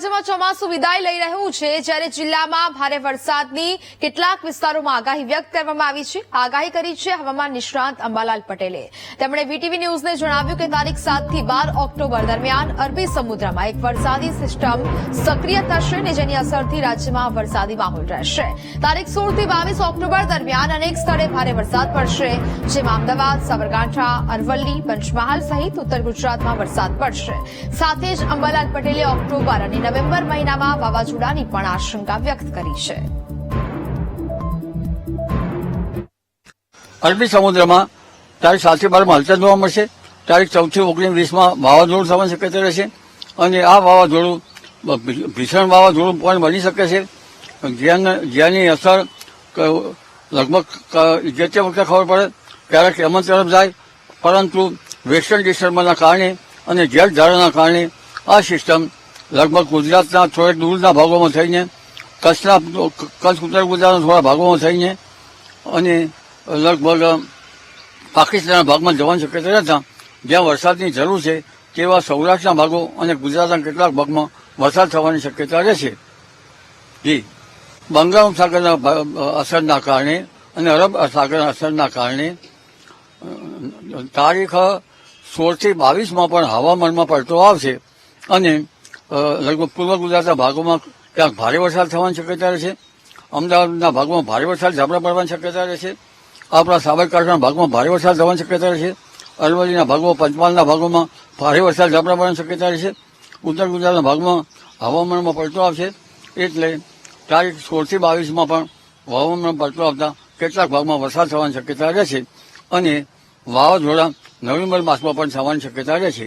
രാജ રાજ્યમાં ચોમાસું વિદાય લઈ રહ્યું છે, જ્યારે જિલ્લામાં ભારે વરસાદની કેટલાક વિસ્તારોમાં આગાહી વ્યક્ત કરવામાં આવી છે. આગાહી કરી છે હવામાન નિષ્ણાંત અંબાલાલ પટેલે. તેમણે વીટીવી ન્યૂઝને જણાવ્યું કે તારીખ સાતથી બાર ઓક્ટોબર દરમિયાન અરબી સમુદ્રમાં એક વરસાદી સિસ્ટમ સક્રિય થશે અને જેની અસરથી રાજ્યમાં વરસાદી માહોલ રહેશે. તારીખ સોળથી બાવીસ ઓક્ટોબર દરમિયાન અનેક સ્થળે ભારે વરસાદ પડશે, જેમાં અમદાવાદ, સાબરકાંઠા, અરવલ્લી, પંચમહાલ સહિત ઉત્તર ગુજરાતમાં વરસાદ પડશે. સાથે જ અંબાલાલ પટેલે ઓક્ટોબર અને નવેમ્બર મહિનામાં વાવાઝોડાની પણ આશંકા વ્યક્ત કરી છે. અરબી સમુદ્રમાં તારીખ સાતથી બારમાં હલચલ જોવા મળશે. તારીખ ચૌદથી ઓગણીસ વીસમાં વાવાઝોડું થવાની શક્યતા રહેશે. અને આ વાવાઝોડું ભીષણ વાવાઝોડું પણ બની શકે છે. જ્યાં જ્યાંની અસર લગભગ જે તે વખતે ખબર પડે, ક્યારેક એમન તરફ જાય. પરંતુ વેસ્ટર્ન ડિસ્ટર્બન્સના કારણે અને જેટ ધારાના કારણે આ સિસ્ટમ લગભગ ગુજરાતના થોડેક દૂરના ભાગોમાં થઈને, કચ્છના કચ્છ ઉત્તર ગુજરાતના થોડા ભાગોમાં થઈને અને લગભગ પાકિસ્તાનના ભાગમાં જવાની શક્યતા હતા જ્યાં વરસાદની જરૂર છે તેવા સૌરાષ્ટ્રના ભાગો અને ગુજરાતના કેટલાક ભાગમાં વરસાદ થવાની શક્યતા રહેશે જી. બંગાળ સાગરના અસરના કારણે અને અરબ સાગરના અસરના કારણે તારીખ સોળથી બાવીસમાં પણ હવામાનમાં પડતો આવશે અને લગભગ પૂર્વ ગુજરાતના ભાગોમાં ક્યાંક ભારે વરસાદ થવાની શક્યતા રહેશે અમદાવાદના ભાગમાં ભારે વરસાદ ઝાપડા પડવાની શક્યતા રહેશે આપણા સાબરકાંઠાના ભાગમાં ભારે વરસાદ થવાની શક્યતા રહેશે અરવલ્લીના ભાગમાં, પંચમહાલના ભાગોમાં ભારે વરસાદ ઝાપડા પડવાની શક્યતા રહેશે ઉત્તર ગુજરાતના ભાગમાં હવામાનમાં પલટો આવશે. એટલે તારીખ સોળથી બાવીસમાં પણ હવામાનમાં પલટો આવતા કેટલાક ભાગમાં વરસાદ થવાની શક્યતા રહેશે અને વાવાઝોડા નવેમ્બર માસમાં પણ થવાની શક્યતા રહેશે